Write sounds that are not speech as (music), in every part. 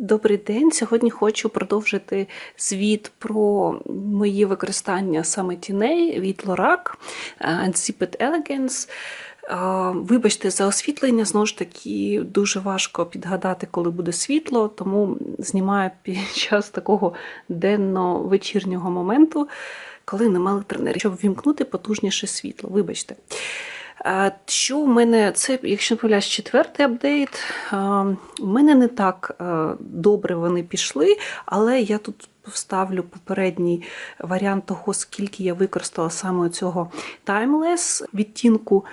Добрий день. Сьогодні хочу продовжити звіт про мої використання саме тіней від Lorac е, Unsiped Elegance. Е, Вибачте за освітлення, знову ж таки, дуже важко підгадати, коли буде світло, тому знімаю під (laughs) час такого денно-вечірнього моменту, коли нема електроенергії, щоб ввімкнути потужніше світло. Вибачте. Що в мене це, якщо не помиляюсь, четвертий апдейт. У мене не так добре вони пішли, але я тут вставлю попередній варіант того, скільки я використала саме цього Timeless відтінку.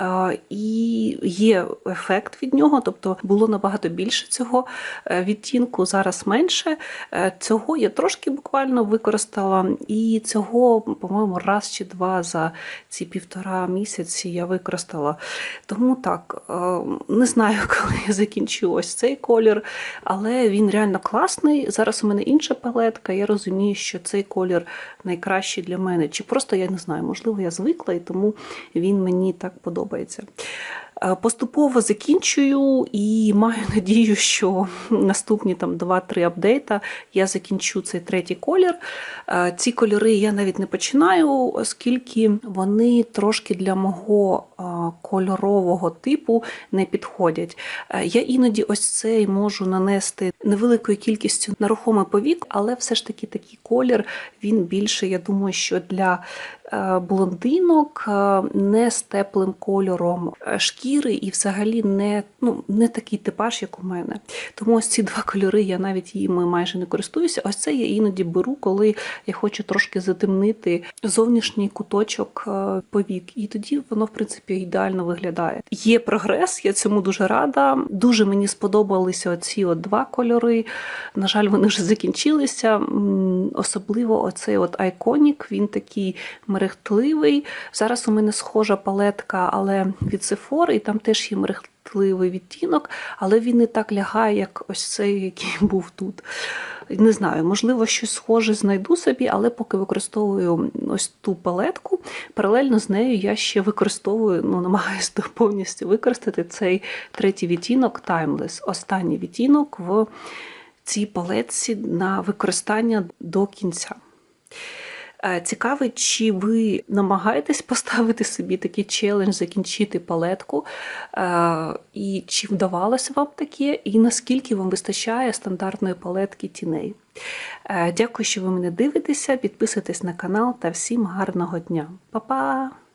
Е, І є ефект від нього, тобто було набагато більше цього е, відтінку, зараз менше. Е, Цього я трошки буквально використала, і цього, по-моєму, раз чи два за ці півтора місяці я використала. Тому так, не знаю, (laughs) коли я закінчу ось цей колір, але він реально класний. Зараз у мене інша палетка. Я розумію, що цей колір найкращий для мене. Чи просто я не знаю, можливо, я звикла і тому він мені так подобається. Е, Поступово закінчую і маю (laughs) надію, що наступні там 2-3 апдейта я закінчу цей третій колір. Е, Ці кольори я навіть не починаю, оскільки вони трошки для мого е, кольорового типу не підходять. Я іноді ось цей можу нанести невеликою кількістю на рухомий повік, але все ж таки такий колір він більше, я думаю, що для блондинок е, не з теплим кольором е, шкіри і взагалі не, ну, не такий типаж, як у мене. Тому ось ці два кольори я навіть їми майже не користуюся. Ось це я іноді беру, коли я хочу трошки затемнити зовнішній куточок е, повік. І тоді воно, в принципі, ідеально виглядає. Є прогрес, я цьому дуже рада. Дуже мені сподобалися оці от два кольори. На жаль, вони вже закінчилися. Особливо оцей от Iconic, він такий мерехтливий. Зараз у мене схожа палетка, але від Sephora, і там теж є мерехтливий відтінок, але він не так лягає, як ось цей, який (laughs) був тут. Не знаю, можливо, щось схоже знайду собі, але поки використовую ось ту палетку, паралельно з нею я ще використовую, ну, намагаюся (laughs) повністю використати цей третій відтінок Timeless, останній відтінок в цій палетці на використання до кінця. Е, Цікавить, чи ви намагаєтесь поставити собі такий челендж, закінчити палетку, е, і чи вдавалося вам таке, і наскільки вам вистачає стандартної палетки тіней. Е, Дякую, що ви мене дивитеся. Підписуйтесь на канал та всім гарного дня. Па-па!